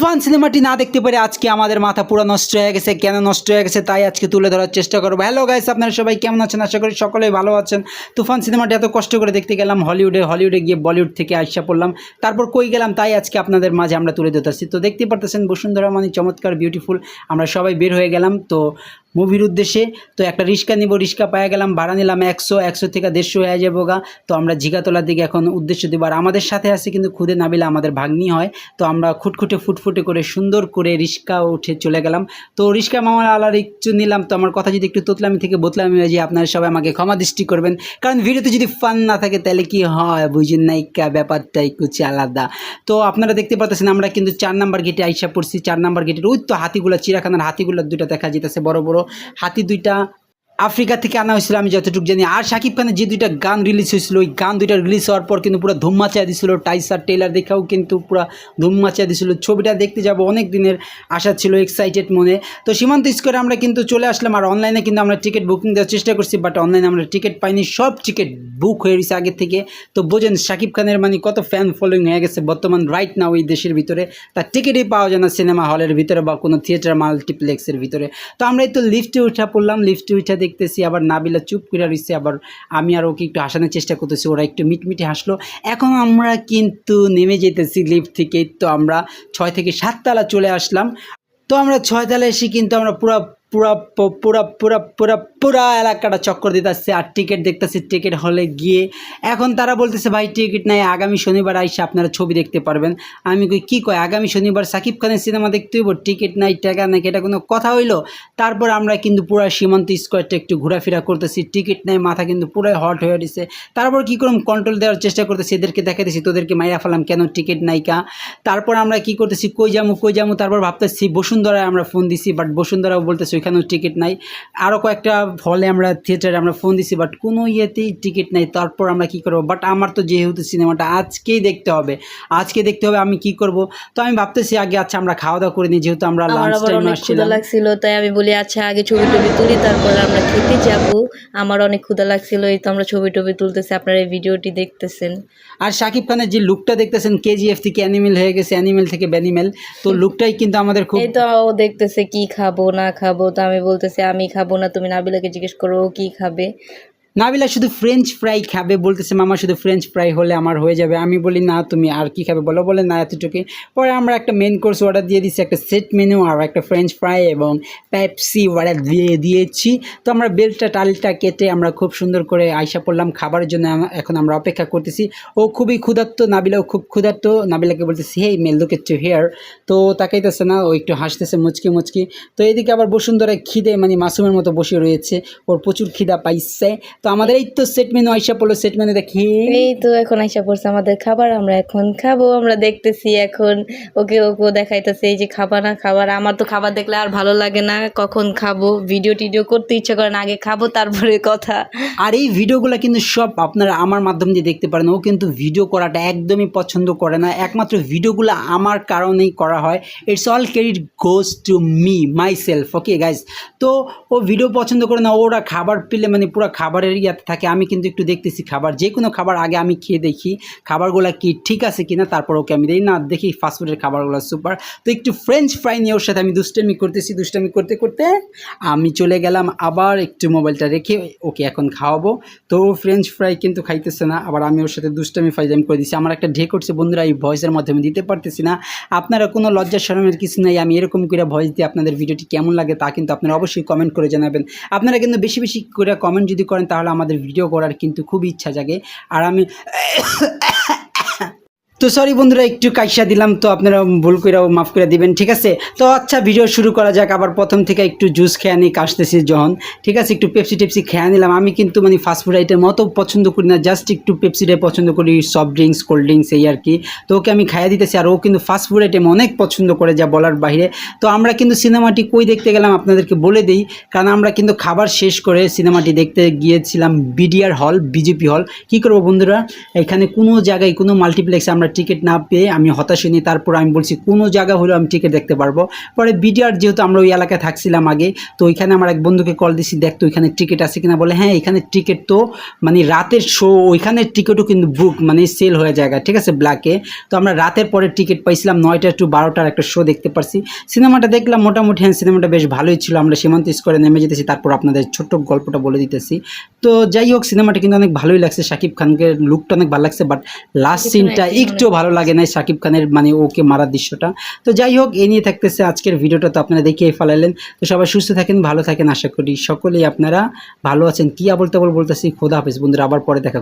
তুফান সিনেমাটি না দেখতে পারে আজকে আমাদের মাথা পুরো নষ্ট হয়ে গেছে। কেন নষ্ট হয়ে গেছে তাই আজকে তুলে ধরার চেষ্টা করব। হ্যালো গাইস আপনারা সবাই কেমন আছেন? আশা করি সকলেই ভালো আছেন। তুফান সিনেমাটি এত কষ্ট করে দেখতে গেলাম হলিউডে হলিউডে গিয়ে বলিউড থেকে আসা পড়লাম। তারপর কই গেলাম তাই আজকে আপনাদের মাঝে আমরা তুলে ধরতেছি। তো দেখতে পারতেছেন বসুন্ধরা মানে চমৎকার বিউটিফুল আমরা সবাই বের হয়ে গেলাম। তো মুভির উদ্দেশ্যে, তো একটা রিক্সা নিব রিক্সা পাওয়া গেলাম, ভাড়া নিলাম একশো একশো থেকে দেড়শো হয়ে যাব গা। তো আমরা ঝিগাতলার দিকে এখন উদ্দেশ্য দিব। আর আমাদের সাথে আছে কিন্তু খুদে নাবিলা, আমাদের ভাগ্নি হয়। তো আমরা খুটখুটে, ফুটফুটে করে, সুন্দর করে রিক্সা উঠে চলে গেলাম। তো রিক্সা মামার আলার একটু নিলাম। তো আমার কথা যদি একটু তোতলামি থেকে বোতলামি হয়ে যায়, আপনারা সবাই আমাকে ক্ষমা দৃষ্টি করবেন। কারণ ভিডিওতে যদি ফান না থাকে, তাহলে কি হয়? বুঝেন নাইকা ব্যাপারটাই কুচি আলাদা। তো আপনারা দেখতে পাচ্ছেন আমরা কিন্তু চার নাম্বার গেটে আইসা পড়ছি। চার নাম্বার গেটের ওই তো হাতিগুলো চিড়াখানার হাতিগুলো দুটো দেখা যেতেছে বড় বড়। হাতি দুইটা আফ্রিকা থেকে আনা হয়েছিল, আমি যতটুকু জানি। আর শাকিব খানের যে দুইটা গান রিলিজ হয়েছিল, ওই গান দুইটা রিলিজ হওয়ার পর কিন্তু পুরো ধুম মাচিয়ে দিছিল। টাইসার টেলার দেখাও কিন্তু পুরো ধুম মাচিয়ে দিছিল। ছবিটা দেখতে যাব অনেক দিনের আশা ছিল এক্সাইটেড মনে। তো সীমান্ত স্কোয়ারে আমরা কিন্তু চলে আসলাম, আর অনলাইনে কিন্তু আমরা টিকিট বুকিং দেওয়ার চেষ্টা করছি বাট অনলাইনে আমরা টিকিট পাইনি। সব টিকিট বুক হয়ে গেছে আগে থেকে। তো বোঝেন, শাকিব খানের মানে কত ফ্যান ফলোয়িং হয়ে গেছে বর্তমান রাইট নাও এই দেশের ভিতরে। তার টিকিটই পাওয়া যায় না সিনেমা হলের ভিতরে বা কোনো থিয়েটার মাল্টিপ্লেক্সের ভিতরে। তো আমরা এই তো লিফটে উঠা পড়লাম লিফটে উঠে দেখতেছি, আবার নাবিলা চুপ করে রয়েছে আবার আমি আর ওকে একটু হাসানোর চেষ্টা করতেছি, ওরা একটু মিটমিটে হাসলো। এখন আমরা কিন্তু নেমে যেতেছি লিফট থেকে, তো আমরা ছয় থেকে সাততলা চলে আসলাম। তো আমরা ছয়তলা এসে কিন্তু আমরা পুরা পুরা পুরা পুরা পুরা পুরা এলাকাটা চক্কর দিতে আসছে আর টিকিট দেখতেছি, টিকিট হলে গিয়ে। এখন তারা বলতেছে, ভাই, টিকিট নাই, আগামী শনিবার আইসে আপনারা ছবি দেখতে পারবেন। আমি কই, কী কয়, আগামী শনিবার সাকিব খানের সিনেমা দেখতে হইব? টিকিট নাই, টাকা নাই এটা কোনো কথা হইল? তারপর আমরা কিন্তু পুরো সীমান্ত স্কোয়ারটা একটু ঘোরাফেরা করতেছি, টিকিট নাই, মাথা কিন্তু পুরাই হট হয়ে দিছে তারপর কী করলাম কন্ট্রোল দেওয়ার চেষ্টা করতেছি, এদেরকে দেখা দিছি, তোদেরকে মাইরা ফেলাম, কেন টিকিট নাই কা? তারপর আমরা কি করতেছি, কই যামু কই যামু? তারপর ভাবতেছি, বসুন্ধরায় আমরা ফোন দিছি বাট বসুন্ধরাও বলতেছি, ওইখানেও টিকিট নাই। আরও কয়েকটা হলে আমরা থিয়েটারে আমরা ফোন দিছি বাট কোনো ইয়েতেই টিকিট নাই। তারপর আমরা কি করব? বাট আমার তো যেহেতু সিনেমাটা আজকেই দেখতে হবে। আজকে দেখতে হবে আমি কি করব? তো আমি ভাবতেছি আগে আচ্ছা আমরা খাওয়া দাওয়া করে নিই যেহেতু আমরা লাঞ্চ টাইমে আসছিলাম। লাগছিল তাই আমি বলি আচ্ছা আগে ছবি টবি তুলি তারপর আমরা খেতে যাব। আমার অনেক ক্ষুধা লাগছিল এই তো আমরা ছবি টবি তুলতেছি আপনারা এই ভিডিওটি দেখতেছেন। আর শাকিব খানের যে লুকটা দেখতেছেন কেজিএফ থেকে অ্যানিমেল হয়ে গেছে অ্যানিমেল থেকে ব্যানিমেল তো লুকটাই কিন্তু আমাদের খুব এই তো দেখতেছে কি খাব না খাব তো আমি বলতেছি আমি খাব না তুমি নাবিলাকে জিজ্ঞেস করো কি খাবে। নাবিলা শুধু ফ্রেঞ্চ ফ্রাই খাবে বলতেছে, মামা, শুধু ফ্রেঞ্চ ফ্রাই হলে আমার হয়ে যাবে। আমি বলি, না, তুমি আর কি খাবে বলো? বলে, না এতটুকুই পরে আমরা একটা মেন কোর্স অর্ডার দিয়ে দিচ্ছি একটা সেট মেনু আর একটা ফ্রেঞ্চ ফ্রাই এবং পেপসি অর্ডার দিয়ে দিয়েছি। তো আমরা বেলটা, টালটা কেটে আমরা খুব সুন্দর করে আইসা পড়লাম। খাবারের জন্য এখন আমরা অপেক্ষা করতেছি। ও খুবই ক্ষুধার্ত, নাবিলাও খুব ক্ষুধার্ত। নাবিলাকে বলতেছি, hey male look at here তো তাকাইতেছে না, ও একটু হাসতেছে মুচকি মুচকি। তো এদিকে আবার বসুন্ধরা খিদে মানে মাসুমের মতো বসে রয়েছে। ওর প্রচুর খিদা পাইছে। তো আমাদের এই তো সেট মেনু আইসা পড়ল সেট মেনু দেখি। এই তো এখন আইসা পড়ছে আমাদের খাবার আমরা এখন খাব আমরা দেখতেছি এখন ওকে ওকে দেখাইতেছে এই যে খাবার না খাবার আমার তো খাবার দেখলে আর ভালো লাগে না কখন খাব ভিডিও টিডিও করতে ইচ্ছা করে না আগে খাব তারপরে কথা। আর এই ভিডিওগুলো কিন্তু সব আপনারা আমার মাধ্যম দিয়ে দেখতে পারেন ও কিন্তু ভিডিও করাটা একদমই পছন্দ করে না একমাত্র ভিডিওগুলো আমার কারণেই করা হয়। It's all credit goes to me myself okay guys তো ও ভিডিও পছন্দ করে না ওরা খাবার পেলে মানে পুরো খাবারের ইয়াতে থাকে, আমি কিন্তু একটু দেখতেছি খাবার। যে কোনো খাবার আগে আমি খেয়ে দেখি, খাবারগুলো কি ঠিক আছে কিনা, তারপর ওকে আমি দিই। না, দেখি ফাস্টফুডের খাবারগুলো সুপার তো একটু ফ্রেঞ্চ ফ্রাই নিয়ে ওর সাথে আমি দুষ্টামি করতেছি, দুষ্টামি করতে করতে আমি চলে গেলাম, আবার একটু মোবাইলটা রেখে ওকে এখন খাওয়াবো। তো ফ্রেঞ্চ ফ্রাই কিন্তু খাইতেছে না, আবার আমি ওর সাথে দুষ্টামি ফাইজামি করে দিচ্ছি আমার একটা ঢে করছে, বন্ধুরা, এই ভয়েসের মাধ্যমে দিতে পারতেছি না। আপনারা কোনো লজ্জা শরমের কিছু নাই, আমি এরকম করে ভয়েস দিয়ে আপনাদের ভিডিওটি কেমন লাগে তা কিন্তু আপনারা অবশ্যই কমেন্ট করে জানাবেন। আপনারা কিন্তু বেশি বেশি করে কমেন্ট যদি করেন, তাহলে আমাদের ভিডিও করার কিন্তু খুব ইচ্ছা জাগে। আর আমি তো সরি বন্ধুরা, একটু কাইসা দিলাম, তো আপনারা ভুল করে মাফ করে দিবেন, ঠিক আছে? তো আচ্ছা ভিডিও শুরু করা যাক, আবার প্রথম থেকে একটু জুস খেয়ে নিই কাশতেছি যখন, ঠিক আছে? একটু পেপসি টেপসি খেয়ে নিলাম, আমি কিন্তু মানে ফাস্টফুড আইটেম অত পছন্দ করি না জাস্ট একটু পেপসিটাই পছন্দ করি সফট ড্রিঙ্কস কোল্ড ড্রিঙ্কস এই আর কি। তো ওকে আমি খাইয়ে দিতেছি, আর ও কিন্তু ফাস্টফুড আইটেম অনেক পছন্দ করে, যা বলার বাইরে। তো আমরা কিন্তু সিনেমাটি কই দেখতে গেলাম, আপনাদেরকে বলে দিই, কারণ আমরা কিন্তু খাবার শেষ করে সিনেমাটি দেখতে গিয়েছিলাম বিডিআর হল বিজেপি হল কি করব বন্ধুরা? এখানে কোনো জায়গায় কোনো মাল্টিপ্লেক্সে আমরা টিকিট না পেয়ে আমি হতাশ হইনি তারপর আমি বলছি কোনো জায়গা হলেও আমি টিকিট দেখতে পারব। পরে বিডিআর যেহেতু আমরা ওই এলাকায় থাকছিলাম আগে তো ওইখানে আমার এক বন্ধুকে কল দিছি দেখ তো ওইখানে টিকিট আছে কিনা? বলে হ্যাঁ এখানে টিকিট তো মানে রাতের শো ওইখানে টিকিটও কিন্তু বুক মানে সেল হয়ে যায় ঠিক আছে ব্ল্যাকে তো আমরা রাতের পরে টিকিট পাইছিলাম নয়টা টু বারোটার একটা শো দেখতে পারছি। সিনেমাটা দেখলাম মোটামুটি হ্যাঁ সিনেমাটা বেশ ভালোই ছিল আমরা সীমান্ত স্কোয়ারে নেমে যেতেছি তারপর আপনাদের ছোট্ট গল্পটা বলে দিতেছি। তো যাই হোক সিনেমাটা কিন্তু অনেক ভালোই লাগছে শাকিব খানকে লুকটা অনেক ভালো লাগছে বাট লাস্ট সিনটা খানের acting একটু ভালো লাগে না শাকিব খানের মানে ওকে মারার দৃশ্যটা। তো যাই হোক, এ নিয়ে থাকতেছে আজকের ভিডিওটা, তো আপনারা দেখিয়ে ফেলালেন। তো সবাই সুস্থ থাকেন, ভালো থাকেন, আশা করি সকলেই আপনারা ভালো আছেন। কী আবল তাবল বলতেছি, খোদা হাফিজ। বন্ধুরা, আবার পরে দেখা।